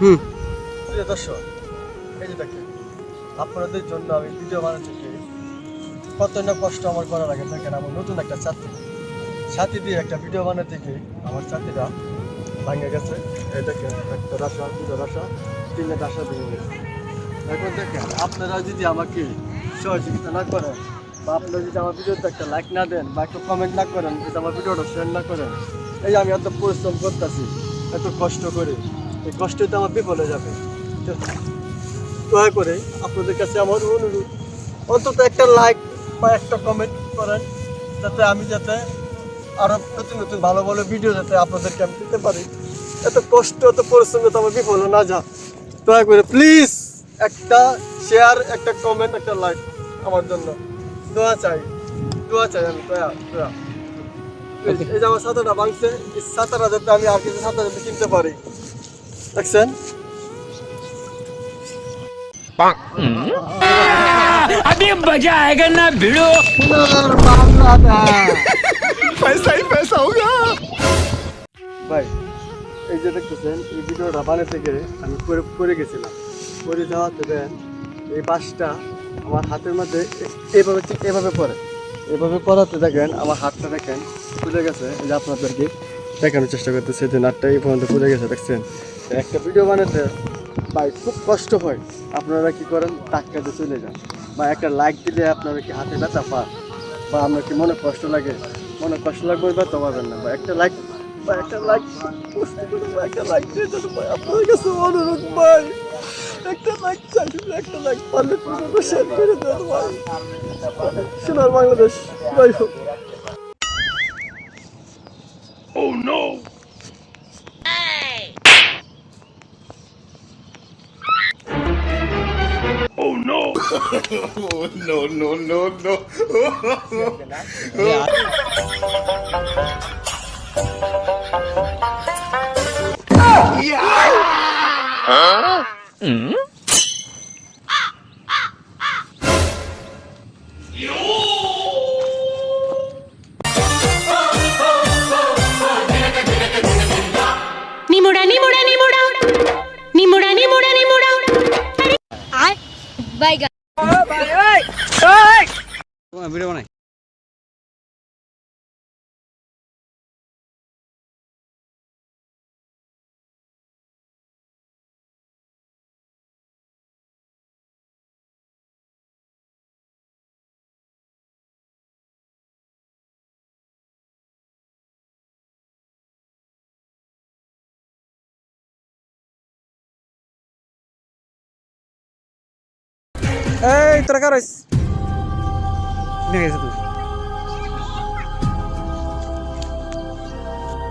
হুম। প্রিয় দর্শক, এই যে দেখেন, আপনাদের জন্য আমি ভিডিও বানাতে কত না কষ্ট আমার করা লাগে দেখেন, আমার নতুন একটা ছাত্রী ছাত্রী দিয়ে একটা ভিডিও বানাতে গিয়ে আমার ছাত্রীরা ভাঙে গেছে। এই দেখেন, একটা রাসা দুটো রাসা তিনটে রাসা ভেঙে গেছে। এখন দেখেন, আপনারা যদি আমাকে সহযোগিতা না করেন বা আপনারা যদি আমার ভিডিওতে একটা লাইক না দেন বা একটা কমেন্ট না করেন, যদি আমার ভিডিওটা শেয়ার না করেন, এই আমি এত পরিশ্রম করতেছি, এত কষ্ট করে এই কষ্ট তো আমার বিফলে যাবে। দয়া করে আপনাদের কাছে আমার অনুরোধ, অন্তত একটা লাইক বা একটা কমেন্ট করেন, যাতে আমি যাতে আরও নতুন নতুন ভালো ভালো ভিডিও যাতে আপনাদেরকে আমি দিতে পারি। এত কষ্ট, এত পরিশ্রম তো আমার বিফল না যা দয়া করে প্লিজ একটা শেয়ার একটা কমেন্ট একটা লাইক আমার জন্য। দোয়া চাই দোয়া চাই আমি, দয়া দয়া। এই যে আমার সাঁতারটা ভাঙছে, এই যাতে আমি আর কিছু সাঁতার যাতে কিনতে পারি। দেখছেন अभी मजा आएगा ना भिड़ो पैसा ही पैसा होगा ভাই এই যে দেখতেছেন এই ভিডিওটা বানাতে গিয়ে আমি করে করে গেছিলাম করে যাওয়াতে দেন এই বাসটা আমার হাতের মধ্যে এ- এভাবে ঠিক এভাবে পড়ে এভাবে পড়াতে দেখেন আমার হাতটা দেখেন খুলে গেছে এই যে আপনাদেরকে দেখানোর চেষ্টা করতেছে যে নাটটা এই পর্যন্ত খুলে গেছে, দেখছেন? একটা ভিডিও বানাতে ভাই খুব কষ্ট হয়। আপনারা কি করেন? টাক্কাতে চলে যান। বা একটা লাইক দিলে আপনারা কি হাতে ব্যথা পান বা আপনার কি মনে কষ্ট লাগে? মনে কষ্ট লাগবে বা তো পারবেন না। বা একটা লাইক বা একটা লাইক একটা দিয়ে আপনার অনুরোধ, ভাই। একটা লাইক চাই একটা লাইক পারলে করে বাংলাদেশ ভাই হোক। Oh no! Hey! Oh no! oh, no, no, no, no. yeah. yeah. Huh? Mm? বাইগা ভিডিও বানাই এই তোরা কার ঠিক আছে তুই